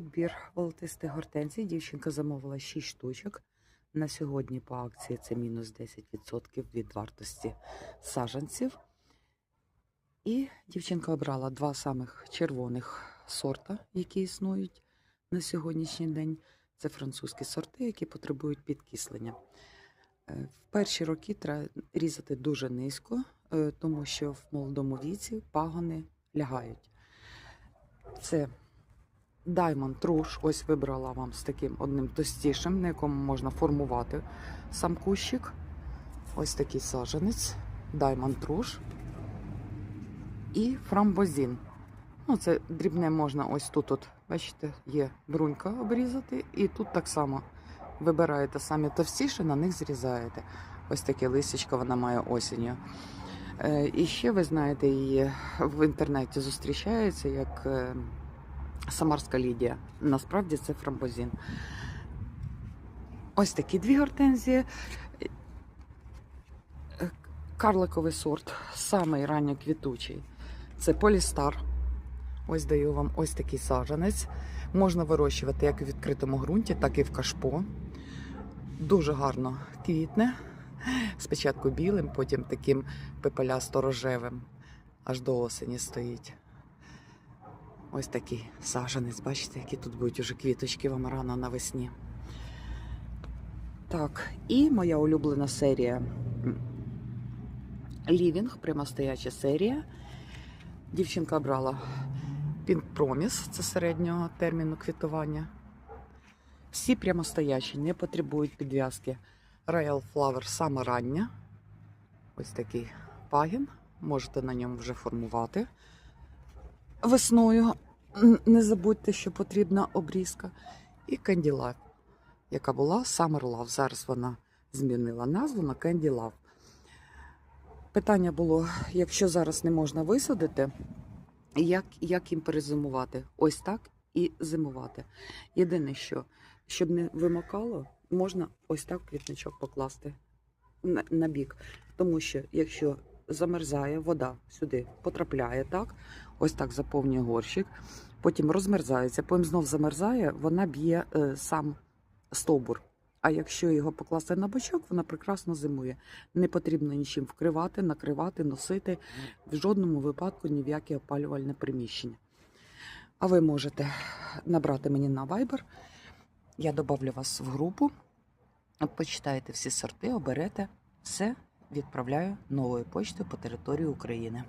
підбір волотистих гортензій. Дівчинка замовила 6 штучок. На сьогодні по акції це мінус 10% від вартості саджанців. І дівчинка обрала два самих червоних сорта, які існують на сьогоднішній день. Це французькі сорти, які потребують підкислення. Е, В перші роки треба різати дуже низько, е, тому що в молодому віці пагони лягають. Це Diamond Rouge, ось вибрала вам з таким одним тостішим, на якому можна формувати сам кущик. Ось такий саджанець, Diamond Rouge і фрамбозін. Ну, це дрібне можна ось тут, от, бачите, є брунька обрізати, і тут так само вибираєте самі товстіше, на них зрізаєте. Ось таке листячко вона має осінню. Е, І ще ви знаєте, її в інтернеті зустрічається як е, Самарська Лідія. Насправді це фрамбозін. Ось такі дві гортензії. Карликовий сорт, самий ранньоквітучий. Це полістар. Ось даю вам ось такий саджанець. Можна вирощувати як у відкритому ґрунті, так і в кашпо. Дуже гарно квітне. Спочатку білим, потім таким пепелясто-рожевим. Аж до осені стоїть. Ось такий саджанець, бачите, які тут будуть уже квіточки вам рано навесні. Так, і моя улюблена серія Лівінг, прямостояча серія. Дівчинка брала Pink Promise, це середнього терміну квітування. Всі прямостоячі, не потребують підв'язки. Royal Flower саме рання. Ось такий пагін. Можете на ньому вже формувати весною. Не забудьте, що потрібна обрізка. І Candy Love, яка була Summer Love. Зараз вона змінила назву на Candy Love. Питання було: якщо зараз не можна висадити, як, як їм перезимувати? Ось так і зимувати. Єдине, що щоб не вимокало, можна ось так квітничок покласти на, на бік. Тому що якщо замерзає вода сюди, потрапляє так, ось так заповнює горщик, потім розмерзається, потім знов замерзає, вона б'є е, сам стовбур. А якщо його покласти на бочок, вона прекрасно зимує. Не потрібно нічим вкривати, накривати, носити в жодному випадку ні в яке опалювальне приміщення. А ви можете набрати мені на Viber. Я добавлю вас в групу. Почитаєте всі сорти, оберете все, відправляю новою почтою по території України.